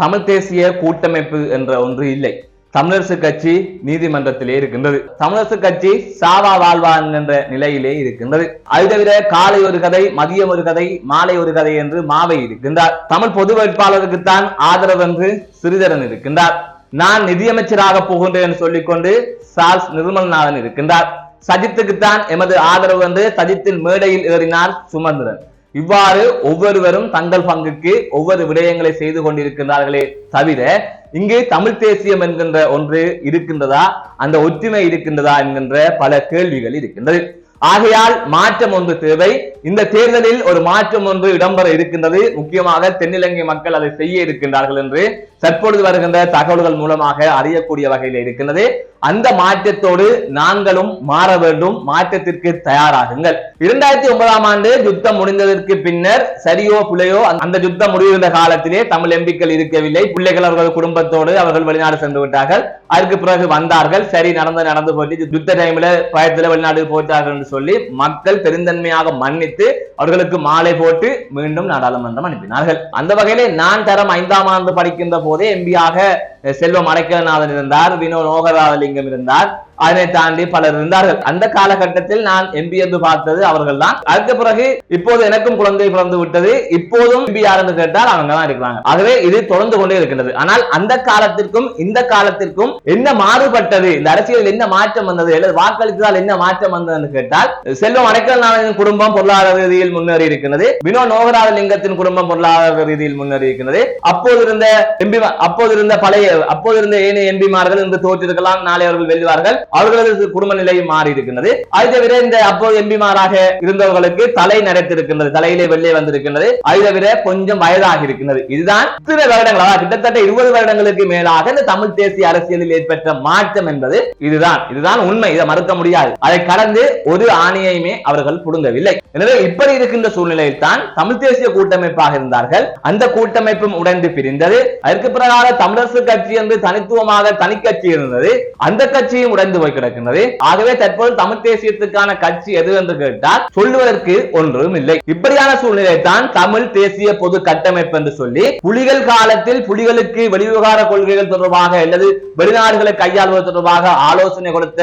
தமிழ் தேசிய கூட்டமைப்பு என்ற ஒன்று இல்லை. தமிழரசு கட்சி நீதிமன்றத்திலே இருக்கின்றது. தமிழரசு கட்சி சாவா வாழ்வா என்கின்ற நிலையிலே இருக்கின்றது. அது தவிர காலை ஒரு கதை மதியம் ஒரு கதை மாலை ஒரு கதை என்று மாவை இருக்கின்றார். தமிழ் பொது வேட்பாளருக்குத்தான் ஆதரவு என்று சிறிதரன் இருக்கின்றார். நான் நிதியமைச்சராக போகின்றேன் என்று சொல்லிக்கொண்டு சார்ஸ் நிர்மல்நாதன் இருக்கின்றார். சஜித்துக்குத்தான் எமது ஆதரவு என்று சஜித்தின் மேடையில் ஏறினார் சுமந்திரன். இவ்வாறு ஒவ்வொருவரும் தங்கள் பங்குக்கு ஒவ்வொரு விடயங்களை செய்து கொண்டிருக்கிறார்களே தவிர இங்கே தமிழ் தேசியம் என்கின்ற ஒன்று இருக்கின்றதா? அந்த ஒற்றுமை இருக்கின்றதா என்கின்ற பல கேள்விகள் இருக்கின்றது. ஆகையால் மாற்றம் ஒன்று தேவை. இந்த தேர்தலில் ஒரு மாற்றம் ஒன்று இடம்பெற இருக்கின்றது. முக்கியமாக தென்னிலங்கை மக்கள் அதை செய்ய இருக்கின்றார்கள் என்று தற்பொழுது வருகின்ற தகவல்கள் மூலமாக அறியக்கூடிய வகையில் இருக்கின்றது. அந்த மாற்றத்தோடு நாங்களும் மாற வேண்டும். மாற்றத்திற்கு தயாராகுங்கள். இரண்டாயிரத்தி ஒன்பதாம் ஆண்டு யுத்தம் முடிந்ததற்கு பின்னர் சரியோ பிள்ளையோ அந்த யுத்தம் முடிவிருந்த காலத்திலே தமிழ் எம்பிக்கள் இருக்கவில்லை. பிள்ளைகள் அவர்கள் குடும்பத்தோடு அவர்கள் வெளிநாடு சென்று விட்டார்கள். அதுக்கு பிறகு வந்தார்கள். சரி நடந்து நடந்து போயிட்டு யுத்த டைம்ல பயத்துல வெளிநாடு போயிட்டார்கள் என்று சொல்லி மக்கள் பெருந்தன்மையாக மன்னித்து அவர்களுக்கு மாலை போட்டு மீண்டும் நாடாளுமன்றம் அனுப்பினார்கள். அந்த வகையிலே நான் தரம் ஐந்தாம் ஆண்டு படிக்கின்ற போதே எம்பியாக செல்வம் அடைக்கலநாதன் இருந்தார் வினோ லோகராஜலிங்கம் இருந்தார். அதனை தாண்டி பலர் இருந்தார்கள். அந்த காலகட்டத்தில் நான் எம்பி என்று பார்த்தது அவர்கள் தான் அதுக்கு பிறகு இப்போது எனக்கும் குழந்தை பிறந்து விட்டது. இப்போதும் எம்பி யார் என்று கேட்டால் அவங்க தான் இருக்கிறாங்க. ஆகவே இது தொடர்ந்து கொண்டே இருக்கின்றது. ஆனால் அந்த காலத்திற்கும் இந்த காலத்திற்கும் என்ன மாறுபட்டது? இந்த அரசியலில் என்ன மாற்றம் வந்தது? அல்லது வாக்களித்ததால் என்ன மாற்றம் வந்தது என்று கேட்டால் செல்வம் அடைக்கலநாதனின் குடும்பம் பொருளாதார ரீதியில் முன்னேறி இருக்கிறது வினோ நோகராஜலிங்கத்தின் குடும்பம் பொருளாதார ரீதியில் முன்னேறி இருக்கிறது அப்போது இருந்த எம்பி அப்போது இருந்த பழைய அப்போது இருந்த ஏனைய எம்பிமார்கள் இன்று தோற்றிருக்கலாம். நாளை அவர்கள் வெல்லுவார்கள் அவர்களது குடும்ப நிலை மாறி இருக்கின்றது. அது தவிர இந்த அப்போது எம்பிமாராக இருந்தவர்களுக்கு தலை நரைத்திருக்கின்றது. தலையிலே வெளியே வந்திருக்கின்றது. அது தவிர கொஞ்சம் வயதாக இருக்கின்றது. இதுதான் சில வருடங்கள் கிட்டத்தட்ட இருபது வருடங்களுக்கு மேலாக இந்த தமிழ் தேசிய அரசியலில் ஏற்பட்ட மாற்றம் என்பது இதுதான். இதுதான் உண்மை. இதை மறுக்க முடியாது. அதை கடந்து ஒரு ஆணையுமே அவர்கள் புடுங்கவில்லை. எனவே இப்படி இருக்கின்ற சூழ்நிலையில் தான் தமிழ் தேசிய கூட்டமைப்பாக இருந்தார்கள். அந்த கூட்டமைப்பும் உடைந்து பிரிந்தது. அதற்கு பிறகாக தமிழரசு கட்சி என்று தனித்துவமாக தனி கட்சி இருந்தது. அந்த கட்சியும் உடைந்து போய் கிடக்கின்றது. ஆகவே தற்போது தமிழ் தேசியத்துக்கான கட்சி எது என்று கேட்டால் சொல்லுவதற்கு ஒன்றும் இல்லை. இப்படியான சூழ்நிலை தான் தமிழ் தேசிய பொது கட்டமைப்பு என்று சொல்லி புலிகள் காலத்தில் புலிகளுக்கு வெளிவிவகார கொள்கைகள் தொடர்பாக அல்லது வெளிநாடுகளை கையாள்வது தொடர்பாக ஆலோசனை கொடுத்த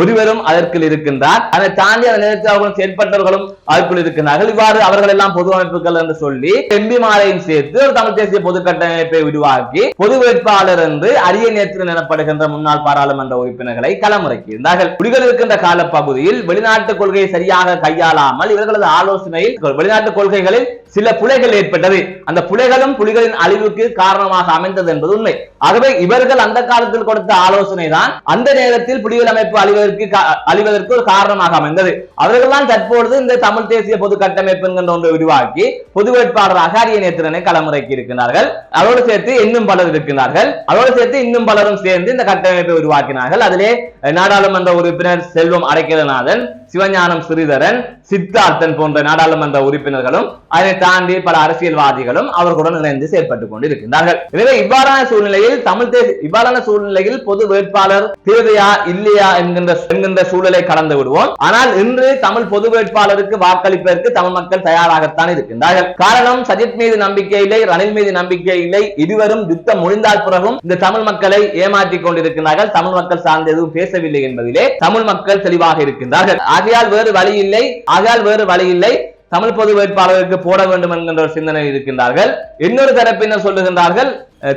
ஒருவரும் அதற்குள் இருக்கின்றார். அதை தாண்டி அந்த நேரத்தில் அவர்களும் செயல்பட்டவர்களும் அதற்குள் இருக்கின்றார்கள். இவ்வாறு அவர்கள் எல்லாம் பொது அமைப்புகள் என்று சொல்லி எம்பி மாலையும் சேர்த்து ஒரு தமிழ் தேசிய பொது கட்டமைப்பை உருவாக்கி பொது வேட்பாளர் என்று அரிய நேற்று எனப்படுகின்ற முன்னாள் பாராளுமன்ற உறுப்பினர்களை களமிறக்கி இருந்தார்கள் புலிகள் இருக்கின்ற காலப்பகுதியில் வெளிநாட்டு கொள்கையை சரியாக கையாளாமல் இவர்களது ஆலோசனையில் வெளிநாட்டு கொள்கைகளில் சில புலைகள் ஏற்பட்டது. அந்த புலைகளும் புலிகளின் அழிவுக்கு காரணமாக அமைந்தது என்பது உண்மை. ஆகவே இவர்கள் அந்த காலத்தில் கொடுத்த ஆலோசனை தான் அந்த நேரத்தில் புலிகள் அமைப்பு அழிவதற்கு அழிவதற்கு ஒரு காரணமாக அமைந்தது. அவர்கள் தான் தற்பொழுது இந்த தமிழ் தேசிய பொது கட்டமைப்பு என்கின்ற ஒன்றை உருவாக்கி பொது வேட்பாளராக அரிய நேத்திரனை களமுறைக்கு இருக்கிறார்கள் அதோடு சேர்த்து இன்னும் பலர் இருக்கிறார்கள் அதோடு சேர்த்து இன்னும் பலரும் சேர்ந்து இந்த கட்டமைப்பை உருவாக்கினார்கள். அதிலே நாடாளுமன்ற உறுப்பினர் செல்வம் அடைக்கலநாதன் சிவஞானம் ஸ்ரீதரன் சித்தார்த்தன் போன்ற நாடாளுமன்ற உறுப்பினர்களும் அதை தாண்டி பல அரசியல்வாதிகளும் அவர்களுடன் இணைந்து செயற்பட்டுக் கொண்டிருக்கின்றார்கள். எனவே இவ்வாறான சூழ்நிலையில் தமிழ் தேச இவ்வாறான சூழ்நிலையில் பொது வேட்பாளர் தேவையா இல்லையா என்கின்ற என்கின்ற சூழலை கடந்து விடுவோம். ஆனால் இன்று தமிழ் பொது வேட்பாளருக்கு வாக்களிப்பதற்கு தமிழ் மக்கள் தயாராகத்தான் இருக்கின்றார்கள். காரணம் சஜித் மீது நம்பிக்கை இல்லை ரணில் மீது நம்பிக்கை இல்லை இருவரும் யுத்தம் முடிந்தால் பிறகும் இந்த தமிழ் மக்களை ஏமாற்றிக் கொண்டிருக்கிறார்கள் தமிழ் மக்கள் சார்ந்த எதுவும் பேசவில்லை என்பதிலே தமிழ் மக்கள் தெளிவாக இருக்கின்றார்கள். ஆகையால் வேறு வழி இல்லை. ஆகையால் வேறு வழி இல்லை. தமிழ் பொது வேட்பாளருக்கு போட வேண்டும் என்கின்ற ஒரு சிந்தனை இருக்கின்றார்கள். இன்னொரு தரப்பினர் சொல்லுகின்றார்கள்?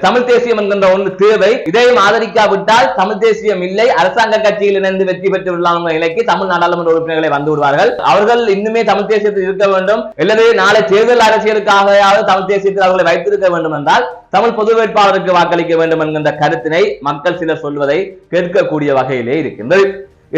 தமிழ் தேசியம் என்கின்ற ஒன்று தேவை. இதையும் ஆதரிக்காவிட்டால் தமிழ் தேசியம் இல்லை. அரசாங்க கட்சியில் இணைந்து வெற்றி பெற்று விடலாம் நிலைக்கு தமிழ் நாடாளுமன்ற உறுப்பினர்களை வந்து விடுவார்கள். அவர்கள் இன்னுமே தமிழ் தேசியத்தில் இருக்க வேண்டும். அல்லது நாளை தேர்தல் அரசியலுக்காகவாவது தமிழ் தேசியத்தில் அவர்களை வைத்திருக்க வேண்டும் என்றால் தமிழ் பொது வேட்பாளருக்கு வாக்களிக்க வேண்டும் என்கின்ற கருத்தினை மக்கள் சிலர் சொல்வதை கேட்கக்கூடிய வகையிலே இருக்கின்றது.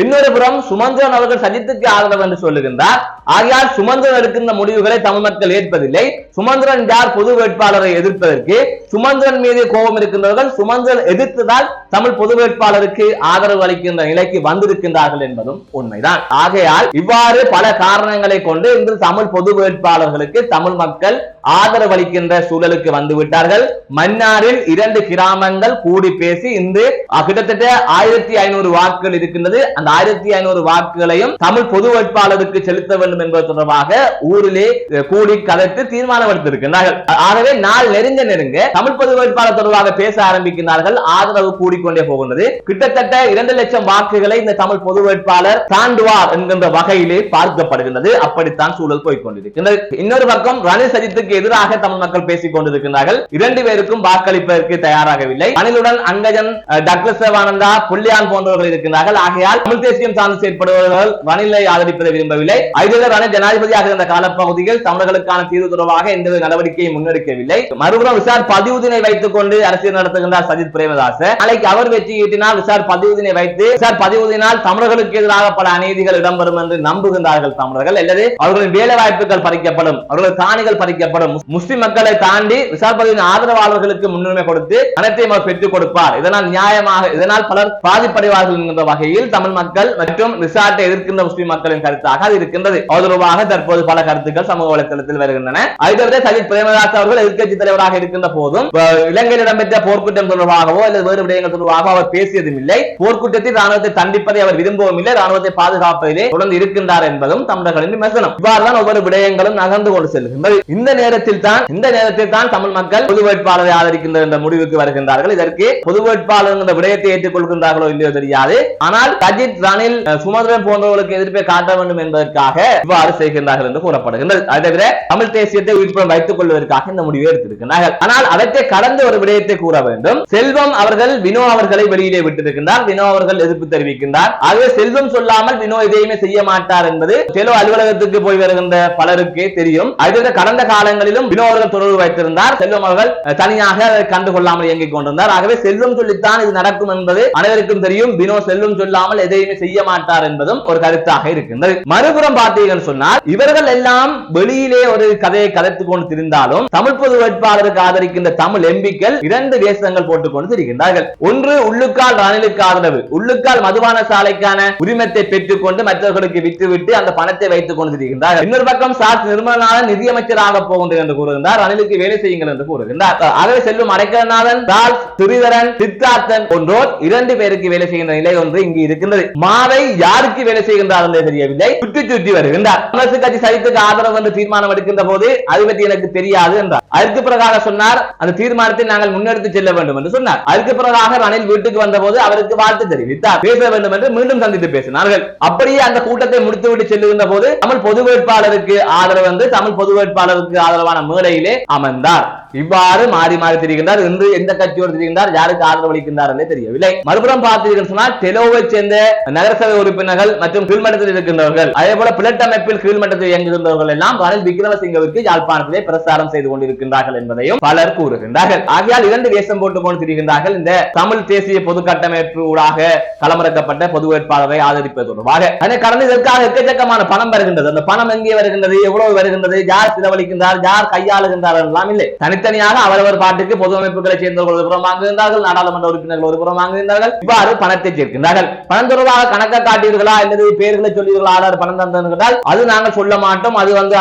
இன்னொரு புறம் சுமந்திரன் அவர்கள் சஜித்துக்கு ஆதரவு என்று சொல்லுகின்றார். ஆகையால் சுமந்திரன் எடுக்கின்ற முடிவுகளை தமிழ் மக்கள் ஏற்பதில்லை. சுமந்திரன் யார் பொது வேட்பாளரை எதிர்ப்பதற்கு? சுமந்திரன் மீது கோபம் இருக்கின்றவர்கள் சுமந்திரன் எதிர்த்ததால் தமிழ் பொது வேட்பாளருக்கு ஆதரவு அளிக்கின்ற நிலைக்கு வந்திருக்கின்றார்கள் என்பதும் உண்மைதான். ஆகையால் இவ்வாறு பல காரணங்களை கொண்டு இன்று தமிழ் பொது வேட்பாளர்களுக்கு தமிழ் மக்கள் ஆதரவு அளிக்கின்ற சூழலுக்கு வந்துவிட்டார்கள். மன்னாரில் இரண்டு கிராமங்கள் கூடி பேசி இன்று கிட்டத்தட்ட ஆயிரத்தி ஐநூறு வாக்குகள் இருக்கின்றது. அந்த ஆயிரத்தி ஐநூறு வாக்குகளையும் தமிழ் பொது வேட்பாளருக்கு செலுத்த வேண்டும் என்பது தொடர்பாக ஊரிலே கூடி கதைத்து தீர்மானம் எடுத்திருக்கிறார்கள் ஆகவே நாள் நெருங்க நெருங்க தமிழ் பொது வேட்பாளர் தொடர்பாக பேச ஆரம்பிக்கிறார்கள் ஆதரவு கூடிக்கொண்டே போகின்றது. கிட்டத்தட்ட இரண்டு லட்சம் வாக்குகளை இந்த தமிழ் பொது வேட்பாளர் தாண்டுவார் என்கின்ற வகையிலே பார்க்கப்படுகின்றது. அப்படித்தான் சூழல் போய்கொண்டிருக்கின்றது இன்னொரு பக்கம் ரணில் சஜித்துக்கு எதிராக தமிழ் மக்கள் பேசிக் கொண்டிருக்கிறார்கள் இரண்டு பேருக்கும் வாக்களிப்பதற்கு தயாராகவில்லை. ரணிலுடன் அங்கஜன் அஹ், டக்ளஸ் தேவானந்தா புள்ளியான் போன்றவர்கள் இருக்கிறார்கள் ஆகையால் தமிழ் தேசியம் சார்ந்து செயற்படுபவர்கள் ரணிலை ஆதரிப்பதை விரும்பவில்லை. ஐதர் ரணில் ஜனாதிபதியாக இருந்த காலப்பகுதியில் தமிழர்களுக்கான தீர்வு தொடர்பாக எந்தவித நடவடிக்கையை முன்னெடுக்கவில்லை. மறுபுறம் விசார் பதிவுதினை வைத்துக் கொண்டு அரசியல் நடத்துகின்றார் சஜித் பிரேமதாச. நாளைக்கு அவர் வெற்றி ஈட்டினால் விசார் பதிவுதினை வைத்து விசார் பதிவுதினால் தமிழர்களுக்கு எதிராக பல அநீதிகள் இடம்பெறும் என்று நம்புகின்றார்கள் தமிழர்கள். அல்லது அவர்களின் வேலை வாய்ப்புகள் பறிக்கப்படும் அவர்கள் காணிகள் பறிக்கப்படும் எனப்படும் முஸ்லிம் மக்களை தாண்டி விசார் ஆதரவாளர்களுக்கு முன்னுரிமை கொடுத்து அனைத்தையும் அவர் பெற்றுக் கொடுப்பார். இதனால் நியாயமாக இதனால் பலர் பாதிப்படைவார்கள் என்கின்ற வகையில் தமிழ் மக்கள் மற்றும் ரிசார்ட்டை எதிர்க்கின்ற முஸ்லிம் மக்களின் கருத்தாக அது இருக்கின்றது. தொடர்பாக தற்போது பல கருத்துக்கள் சமூக வலைதளத்தில் வருகின்றன. ஐதரே சஜித் பிரேமதாஸ் அவர்கள் எதிர்க்கட்சி தலைவராக இருக்கின்ற போதும் இலங்கையில் இடம்பெற்ற போர்க்குற்றம் தொடர்பாகவோ அல்லது வேறு விடயங்கள் தொடர்பாகவோ அவர் பேசியதும் இல்லை போர்க்குற்றத்தில் ராணுவத்தை தண்டிப்பதை அவர் விரும்பவும் இல்லை ராணுவத்தை பாதுகாப்பதிலே தொடர்ந்து இருக்கின்றார் என்பதும் தமிழர்களின் விமர்சனம். இவ்வாறுதான் ஒவ்வொரு விடயங்களும் நகர்ந்து கொண்டு செல்கின்றது. இந்த நேரத்தில் தான் இந்த நேரத்தில் தான் தமிழ் மக்கள் பொது வேட்பாளரை ஆதரிக்கின்ற என்ற முடிவுக்கு வருகின்றார்கள். இதற்கு பொது வேட்பாளர் என்ற விடயத்தை ஏற்றுக்கொள்கின்றார்களோ இல்லையோ தெரியாது. ஆனால் சஜித் ரணில் சுமந்திரன் போன்றவர்களுக்கு எதிர்ப்பை காட்ட வேண்டும் என்பதற்காக இவ்வாறு செய்கின்றார்கள் என்று கூறப்படுகின்றது. அதை தவிர தமிழ் தேசியத்தை உயிர்ப்புடன் வைத்துக் கொள்வதற்காக இந்த முடிவை எடுத்திருக்கிறார்கள். ஆனால் அவற்றை கடந்து ஒரு விடயத்தை கூற வேண்டும். செல்வம் அவர்கள் வினோ அவர்களை வெளியிலே விட்டிருக்கின்றார். வினோ அவர்கள் எதிர்ப்பு தெரிவிக்கின்றார். ஆகவே செல்வம் சொல்லாமல் வினோ எதையுமே செய்ய மாட்டார் என்பது செலவு அலுவலகத்துக்கு போய் வருகின்ற பலருக்கே தெரியும். அதுக்கு கடந்த காலங்கள் வினோ அவர்கள் தொடர்பு வைத்திருந்தார். செல்வம் அவர்கள் தனியாக அதை கண்டுகொள்ளாமல் இயங்கிக் கொண்டிருந்தார். ஆகவே செல்வம் சொல்லித்தான் இது நடக்கும் என்பது அனைவருக்கும் தெரியும். வினோ செல்வம் சொல்லாமல் எதையுமே செய்ய மாட்டார் என்பதும் ஒரு கருத்தாக இருக்கின்றது. மறுபுறம் பார்த்தீங்கன்னு சொன்னால் இவர்கள் எல்லாம் வெளியிலே ஒரு கதையை கதைத்துக் கொண்டு திரிந்தாலும் தமிழ் பொது வேட்பாளருக்கு ஆதரிக்கின்ற தமிழ் எம்பிக்கள் இரண்டு வேஷங்கள் போட்டுக் கொண்டு திரிகின்றார்கள். ஒன்று உள்ளுக்கால் ரணிலுக்கு ஆதரவு. உள்ளுக்கால் மதுபான சாலைக்கான உரிமத்தை பெற்றுக் கொண்டு மற்றவர்களுக்கு விட்டுவிட்டு அந்த பணத்தை வைத்துக் கொண்டு திரிகின்றார்கள். இன்னொரு பக்கம் சார் நிர்மலனால நிதியமைச்சராக போகும் போகின்றது என்று கூறுகின்றார். ரணிலுக்கு வேலை செய்யுங்கள் என்று கூறுகின்றார். ஆகவே செல்வம் அடைக்கலநாதன் ராஜ் திரிதரன் சித்தார்த்தன் போன்றோர் இரண்டு பேருக்கு வேலை செய்கின்ற நிலை ஒன்று இங்கு இருக்கின்றது. மாவை யாருக்கு வேலை செய்கின்றார் என்று தெரியவில்லை. சுற்றி சுற்றி வருகின்றார். காங்கிரஸ் கட்சி சரித்துக்கு ஆதரவு என்று தீர்மானம் எடுக்கின்ற போது அது பற்றி எனக்கு தெரியாது என்றார். அதற்கு பிறகாக சொன்னார் அந்த தீர்மானத்தை நாங்கள் முன்னெடுத்து செல்ல வேண்டும் என்று சொன்னார். அதற்கு பிறகாக ரணில் வீட்டுக்கு வந்தபோது அவருக்கு வாழ்த்து தெரிவித்தார். பேச வேண்டும் என்று மீண்டும் சந்தித்து பேசினார்கள். அப்படியே அந்த கூட்டத்தை முடித்துவிட்டு செல்லுகின்ற போது தமிழ் பொது வேட்பாளருக்கு ஆதரவு வந்து தமிழ் பொது வேட்பாளருக்கு ஆதரவு ஆதரவான மேடையிலே அமர்ந்தார். இவ்வாறு மாறி மாறி திரிகின்றார். இன்று எந்த கட்சியோடு திரிகின்றார்? யாருக்கு ஆதரவு அளிக்கின்றார் என்றே தெரியவில்லை. மறுபுறம் பார்த்தீர்கள் சொன்னால் தெலோவை சேர்ந்த நகரசபை உறுப்பினர்கள் மற்றும் கீழ்மட்டத்தில் இருக்கின்றவர்கள் அதே போல பிளட் அமைப்பில் கீழ்மட்டத்தில் இயங்குகின்றவர்கள் எல்லாம் ரணில் விக்ரமசிங்கவிற்கு யாழ்ப்பாணத்திலே பிரசாரம் செய்து கொண்டிருக்கின்றார்கள் என்பதையும் பலர் கூறுகின்றார்கள். ஆகையால் இரண்டு வேஷம் போட்டுக் கொண்டு திரிகின்றார்கள். இந்த தமிழ் தேசிய பொது கட்டமைப்பு ஊடாக களமிறக்கப்பட்ட பொது வேட்பாளரை ஆதரிப்பது தொடர்பாக. அதை கடந்து இதற்காக எக்கச்சக்கமான பணம் வருகின்றது. அந்த பணம் எங்கே வருகின்றது? எவ்வளவு வருகின்றது? யார் செலவழிக்கின்றார்? யார் கையாளுகின்றார்கள் எல்லாம் இல்லை. தனித்தனியாக அவரவர் பாட்டுக்கு பொது அமைப்புகளை சேர்ந்தவர்கள் ஒரு புறம் வாங்குகின்றார்கள் நாடாளுமன்ற உறுப்பினர்கள் ஒரு புறம் வாங்குகின்றார்கள் இவ்வாறு பணத்தை சேர்க்கின்றார்கள். பணம் தொடர்பாக கணக்கை காட்டீர்களா அல்லது பேர்களை சொல்லீர்களா ஆதார் பணம் தந்தால் அது நாங்கள் சொல்ல மாட்டோம். அது வந்து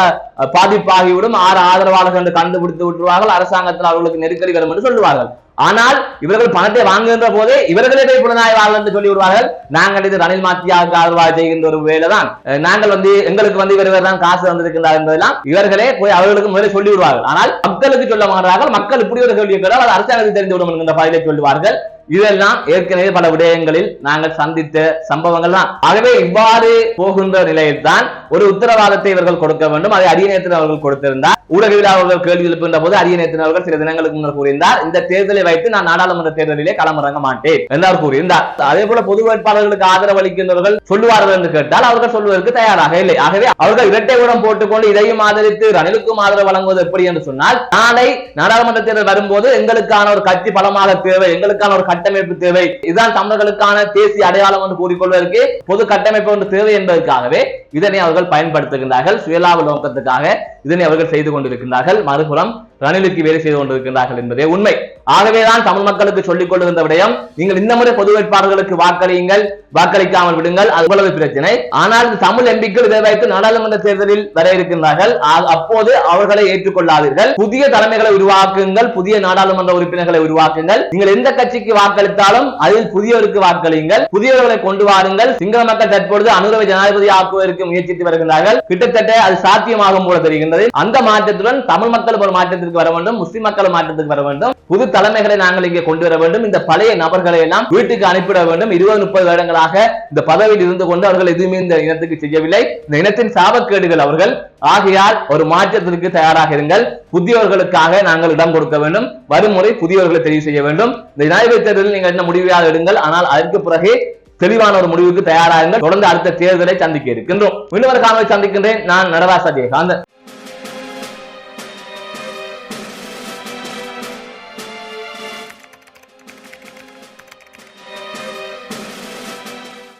பாதிப்பாகிவிடும். ஆறு ஆதரவாளர்கள் கண்டுபிடித்து விட்டுருவார்கள். அரசாங்கத்தில் அவர்களுக்கு நெருக்கடி வரும் என்று சொல்லுவார்கள். ஆனால் இவர்கள் பணத்தை வாங்குகின்ற போது இவர்களே போய் புலனாய்வாளர் என்று சொல்லி விடுவார்கள். நாங்கள் இது ரணில் மாத்தியாவுக்கு ஆதரவாக செய்கின்ற ஒரு வேலைதான். நாங்கள் வந்து எங்களுக்கு வந்து இவர் தான் காசு வந்திருக்கின்றார் என்பதெல்லாம் இவர்களே போய் அவர்களுக்கு முதலில் சொல்லி விடுவார்கள் ஆனால் மக்களுக்கு சொல்ல மாட்டார்கள். மக்கள் இப்படி ஒரு கேள்வி கேட்டால் அது அரசாங்கத்துக்கு தெரிந்து விடும் என்கின்ற பதிலை சொல்லுவார்கள். இதெல்லாம் ஏற்கனவே பல விடயங்களில் நாங்கள் சந்தித்த சம்பவங்கள் தான் ஆகவே இவ்வாறு போகின்ற நிலையில் தான் ஒரு உத்தரவாதத்தை இவர்கள் கொடுக்க வேண்டும். அதை அரியநேத்தின் அவர்கள் கொடுத்திருந்தார். ஊடகவியலாளர்கள் கேள்வி எழுப்புகின்ற போது அரியநேத்தின் அவர்கள் சில தினங்களுக்கு முன்னர் கூறியிருந்தார் இந்த தேர்தலை வைத்து நான் நாடாளுமன்ற தேர்தலிலே களமிறங்க மாட்டேன் என்றார் கூறியிருந்தார். அதே போல பொது வேட்பாளர்களுக்கு ஆதரவு அளிக்கின்றவர்கள் சொல்லுவார்கள் என்று கேட்டால் அவர்கள் சொல்வதற்கு தயாராக இல்லை. ஆகவே அவர்கள் இரட்டை உரம் போட்டுக்கொண்டு இதையும் ஆதரித்து ரணிலுக்கும் ஆதரவு வழங்குவது எப்படி என்று சொன்னால் நாளை நாடாளுமன்ற தேர்தல் வரும்போது எங்களுக்கான ஒரு கட்சி பலமாக தேவை எங்களுக்கான ஒரு கட்டமைப்பு தேவை. இதுதான் தமிழர்களுக்கான தேசிய அடையாளம் என்று கூறிக்கொள்வதற்கு பொது கட்டமைப்பு ஒன்று தேவை என்பதற்காகவே இதனை அவர்கள் பயன்படுத்துகின்றார்கள். சுயலாப நோக்கத்துக்காக இதனை அவர்கள் செய்து கொண்டிருக்கின்றார்கள். மறுபுறம் ரணிலுக்கு வேலை செய்து கொண்டிருக்கின்றார்கள் என்பதே உண்மை. ஆகவேதான் தமிழ் மக்களுக்கு சொல்லிக் கொள்ளுகின்ற விடயம் நீங்கள் இந்த முறை பொது வேட்பாளர்களுக்கு வாக்களியுங்கள் வாக்களிக்காமல் விடுங்கள் அது அவ்வளவு பிரச்சனை. ஆனால் தமிழ் எம்பிக்கள் இதை வைத்து நாடாளுமன்ற தேர்தலில் வர இருக்கின்றார்கள். அப்போது அவர்களை ஏற்றுக்கொள்ளாதீர்கள். புதிய தலைமைகளை உருவாக்குங்கள் புதிய நாடாளுமன்ற உறுப்பினர்களை உருவாக்குங்கள். நீங்கள் எந்த கட்சிக்கு வாக்களித்தாலும் அதில் புதியவருக்கு வாக்களியுங்கள். புதியவர்களை கொண்டு வாருங்கள். சிங்கள மக்கள் தற்பொழுது அனுரவை ஜனாதிபதி ஆக்குவதற்கு முயற்சித்து வருகின்றார்கள். கிட்டத்தட்ட அது சாத்தியமாகும் போல தெரிகின்றது. அந்த மாற்றத்துடன் தமிழ் மக்கள் ஒரு மாற்றத்திற்கு வர வேண்டும் முஸ்லிம் மக்கள் மாற்றத்துக்கு வர வேண்டும். புது தலைமைகளை நாங்கள் இங்கே கொண்டு வர வேண்டும். இந்த பழைய நபர்களை எல்லாம் வீட்டுக்கு அனுப்பிட வேண்டும். இருபது முப்பது வருடங்களாக இந்த பதவியில் இருந்து கொண்டு அவர்கள் எதுவுமே இந்த இனத்துக்கு செய்யவில்லை. இந்த இனத்தின் சாபக்கேடுகள் அவர்கள். ஆகையால் ஒரு மாற்றத்திற்கு தயாராக இருங்கள். புதியவர்களுக்காக நாங்கள் இடம் கொடுக்க வேண்டும். வருமுறை புதியவர்களை தெரிவு செய்ய வேண்டும். இந்த ஜனாதிபதி தேர்தலில் நீங்கள் என்ன முடிவாக எடுங்கள். ஆனால் அதற்கு பிறகு தெளிவான ஒரு முடிவுக்கு தயாராகுங்கள் தொடர்ந்து அடுத்த தேர்தலை சந்திக்க இருக்கின்றோம். இன்னொரு காணொலி சந்திக்கின்றேன். நான் நடராச ஜெயகாந்தன்